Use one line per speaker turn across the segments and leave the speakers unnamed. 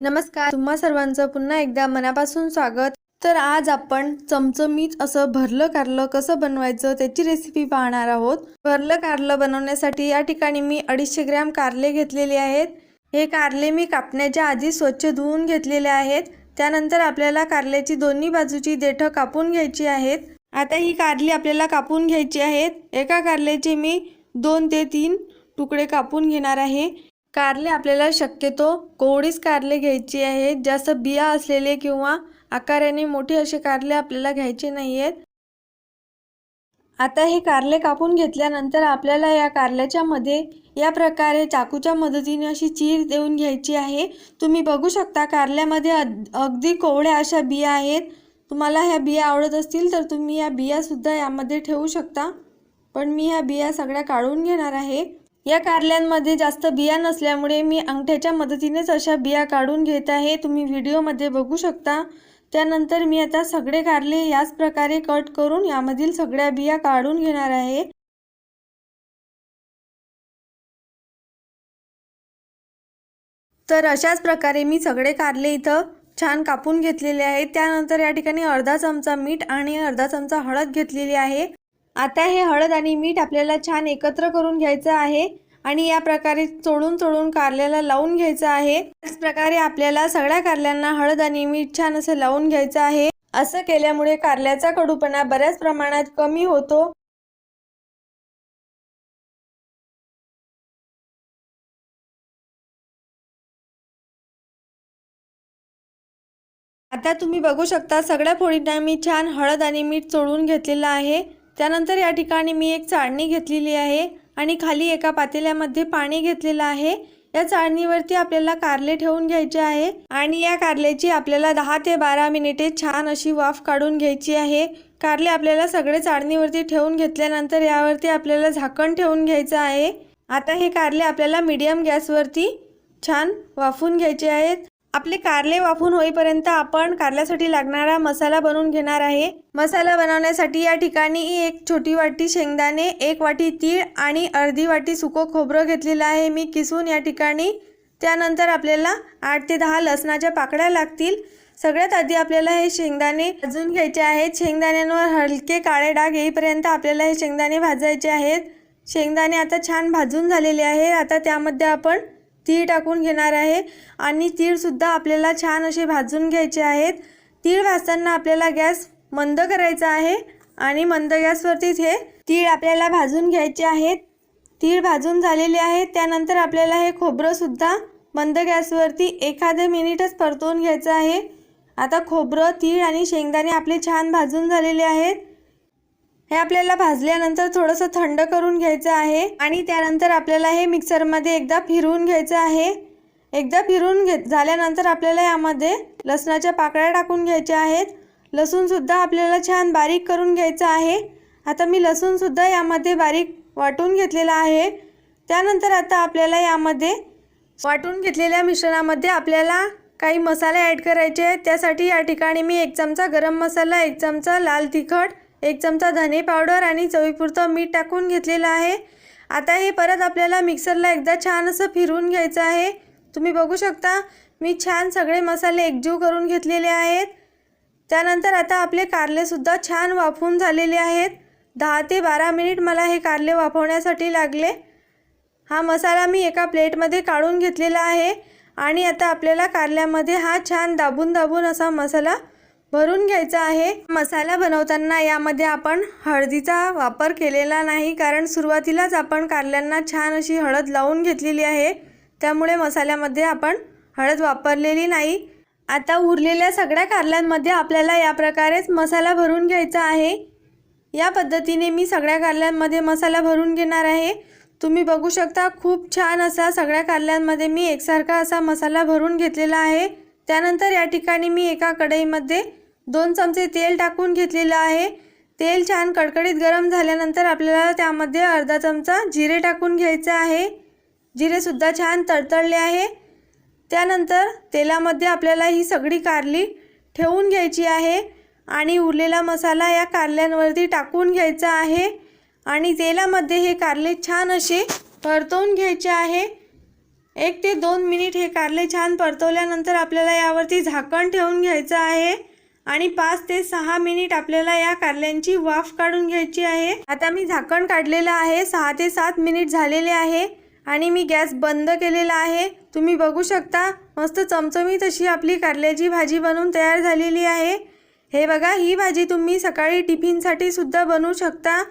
नमस्कार तुम्हा सर्वांचं पुन्हा एकदा मनापासून स्वागत. तर आज आपण चमचमीत असं भरलं कारलं कसं बनवायचं त्याची रेसिपी पाहणार आहोत. भरलं कारलं बनवण्यासाठी या ठिकाणी मी अडीचशे ग्रॅम कारले घेतलेले आहेत. हे कारले मी कापण्याच्या आधी स्वच्छ धुवून घेतलेले आहेत. त्यानंतर आपल्याला कारल्याची दोन्ही बाजूची देठं कापून घ्यायची आहेत. आता ही कारली आपल्याला कापून घ्यायची आहेत. एका कारल्याचे मी दोन ते तीन तुकडे कापून घेणार आहे. कारले आपल्याला शक्यतो कोवळीच कारले घ्यायची आहेत. जास्त बिया असलेले किंवा आकाराने मोठे असे कारले आपल्याला घ्यायचे नाही आहेत आता हे कारले कापून घेतल्यानंतर आपल्याला या कारल्याच्या मध्ये या प्रकारे चाकूच्या मदतीने अशी चीर देऊन घ्यायची आहे. तुम्ही बघू शकता कारल्यामध्ये अगदी कोवळ्या अशा बिया आहेत. तुम्हाला ह्या बिया आवडत असतील तर तुम्ही या बियासुद्धा यामध्ये ठेवू शकता. पण मी ह्या बिया सगळ्या काढून घेणार आहे. या कारल्यांमध्ये जास्त बिया नसल्यामुळे मी अंगठ्याच्या मदतीनेच अशा बिया काढून घेत आहे. तुम्ही व्हिडिओमध्ये बघू शकता. त्यानंतर मी आता सगळे कारले याच प्रकारे कट करून यामधील सगळ्या बिया काढून घेणार आहे. तर अशाच प्रकारे मी सगळे कारले इथं छान कापून घेतलेले आहेत. त्यानंतर या ठिकाणी अर्धा चमचा मीठ आणि अर्धा चमचा हळद घेतलेली आहे. आता हे हळद आणि मीठ आपल्याला छान एकत्र करून घ्यायचं आहे आणि या प्रकारे चोळून चोळून कारल्याला लावून घ्यायचं आहे. त्याच प्रकारे आपल्याला सगळ्या कारल्यांना हळद आणि मीठ छान असं लावून घ्यायचं आहे. असं केल्यामुळे कारल्याचा कडूपणा बऱ्याच प्रमाणात कमी होतो. आता तुम्ही बघू शकता सगळ्या फोडींना मी छान हळद आणि मीठ चोळून घेतलेलं आहे. त्यानंतर या ठिकाणी मी एक चाळणी घेतलेली आहे आणि खाली एका पातेल्यामध्ये पाणी घेतलेलं आहे. या चाळणीवरती आपल्याला कारले ठेवून घ्यायचे आहे आणि या कारल्याची आपल्याला दहा ते बारा मिनिटे छान अशी वाफ काढून घ्यायची आहे. कारले आपल्याला सगळे चाळणीवरती ठेवून घेतल्यानंतर यावरती आपल्याला झाकण ठेवून घ्यायचं आहे. आता हे कारले आपल्याला मीडियम गॅसवरती छान वाफून घ्यायचे आहेत. आपले कारले वाफून होईपर्यंत आपण कारल्यासाठी लागणारा मसाला बनवून घेणार आहे. मसाला बनवण्यासाठी या ठिकाणी एक छोटी वाटी शेंगदाणे एक वाटी तीळ आणि अर्धी वाटी सुकं खोबरं घेतलेलं आहे. मी किसून या ठिकाणी त्यानंतर आपल्याला आठ ते दहा लसणाच्या पाकळ्या लागतील. सगळ्यात आधी आपल्याला हे शेंगदाणे भाजून घ्यायचे आहेत. शेंगदाण्यांवर हलके काळे डाग येईपर्यंत आपल्याला हे शेंगदाणे भाजायचे आहेत. शेंगदाणे आता छान भाजून झालेले आहे. आता त्यामध्ये आपण तीळ टाकून घेणार आहे आणि तीळसुद्धा आपल्याला छान असे भाजून घ्यायचे आहेत. तीळ भाजताना आपल्याला गॅस मंद करायचा आहे आणि मंद गॅसवरतीच हे तीळ आपल्याला भाजून घ्यायचे आहेत. तीळ भाजून झालेले आहेत. त्यानंतर आपल्याला हे खोबरंसुद्धा मंद गॅसवरती एखादे मिनिटच परतवून घ्यायचं आहे. आता खोबरं तीळ आणि शेंगदाणे आपले छान भाजून झालेले आहेत. हे आपल्याला भाजल्यानंतर थोडंसं थंड करून घ्यायचं आहे आणि त्यानंतर आपल्याला हे मिक्सरमध्ये एकदा फिरवून घ्यायचं आहे. एकदा फिरून घे झाल्यानंतर आपल्याला यामध्ये लसणाच्या पाकळ्या टाकून घ्यायच्या आहेत. लसूणसुद्धा आपल्याला छान बारीक करून घ्यायचं आहे. आता मी लसूणसुद्धा यामध्ये बारीक वाटून घेतलेला आहे. त्यानंतर आता आपल्याला यामध्ये वाटून घेतलेल्या मिश्रणामध्ये आपल्याला काही मसाले ॲड करायचे आहेत. त्यासाठी या ठिकाणी मी एक चमचा गरम मसाला एक चमचा लाल तिखट एक चमचा धने पावडर आणि चवीपुरतं मीठ टाकून घेतलेलं आहे. आता हे परत आपल्याला मिक्सरला एकदा छान असं फिरवून घ्यायचं आहे. तुम्ही बघू शकता मी छान सगळे मसाले एकजीव करून घेतलेले आहेत. त्यानंतर आता आपले कारलेसुद्धा छान वाफवून झालेले आहेत. दहा ते बारा मिनिट मला हे कारले वाफवण्यासाठी लागले. हा मसाला मी एका प्लेटमध्ये काढून घेतलेला आहे आणि आता आपल्याला कारल्यामध्ये हा छान दाबून दाबून असा मसाला भरून घ्यायचं आहे. मसाला बनवताना यामध्ये आपण हळदीचा वापर केलेला नाही कारण सुरुवातीलाच आपण कारल्यांना छान अशी हळद लावून घेतलेली आहे. त्यामुळे मसाल्यामध्ये आपण हळद वापरलेली नाही. आता उरलेल्या सगळ्या कारल्यांमध्ये आपल्याला या प्रकारेच मसाला भरून घ्यायचा आहे. या पद्धतीने मी सगळ्या कारल्यांमध्ये मसाला भरून घेणार आहे. तुम्ही बघू शकता खूप छान असा सगळ्या कारल्यांमध्ये मी एकसारखा असा मसाला भरून घेतलेला आहे. त्यानंतर या ठिकाणी मी एका कढईमध्ये दोन चमचे तेल टाकून घेतलेलं आहे. तेल छान कडकडीत गरम झाल्यानंतर आपल्याला त्यामध्ये अर्धा चमचा जिरे टाकून घ्यायचं आहे. जिरेसुद्धा छान तडतडले आहे. त्यानंतर तेलामध्ये आपल्याला ही सगळी कारली ठेवून घ्यायची आहे आणि उरलेला मसाला या कारल्यांवरती टाकून घ्यायचा आहे. आणि तेलामध्ये हे कारले छान असे परतवून घ्यायचे आहे. एक ते दोन मिनिट हे कारले छान परतवल्यानंतर आपल्याला यावरती झाकण ठेवून घ्यायचं आहे. आणि पाच ते सहा मिनिट आपल्याला या कारल्यांची वाफ काढून घ्यायची आहे. आता मी झाकण काढलेलं आहे. सहा ते सात मिनिट झालेले आहे आणि मी गॅस बंद केलेला आहे. तुम्ही बघू शकता मस्त चमचमीत अशी आपली कारल्याची भाजी बनवून तयार झालेली आहे. हे बघा ही भाजी तुम्ही सकाळी टिफिनसाठी सुद्धा बनवू शकता.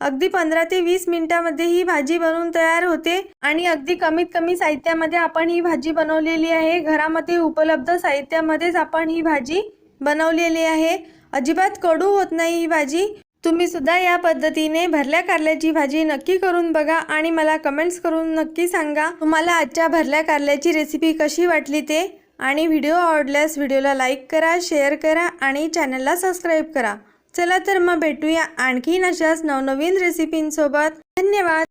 अगदी पंधरा ते वीस मिनिटामध्ये ही भाजी बनवून तयार होते आणि अगदी कमीत कमी साहित्यामध्ये आपण ही भाजी बनवलेली आहे. घरामध्ये उपलब्ध साहित्यामध्येच आपण ही भाजी बनवलेली आहे. अजिबात कडू होत नाही ही भाजी. तुम्ही सुद्धा या पद्धतीने भरल्या कारल्याची भाजी नक्की करून बघा आणि मला कमेंट्स करून नक्की सांगा तुम्हाला आजच्या भरल्या कारल्याची रेसिपी कशी वाटली ते? आणि व्हिडिओ आवडल्यास व्हिडिओला लाईक करा शेअर करा आणि चॅनलला सबस्क्राईब करा. चला तर मग भेटूया आणखीन अशाच नवनवीन रेसिपींसोबत धन्यवाद!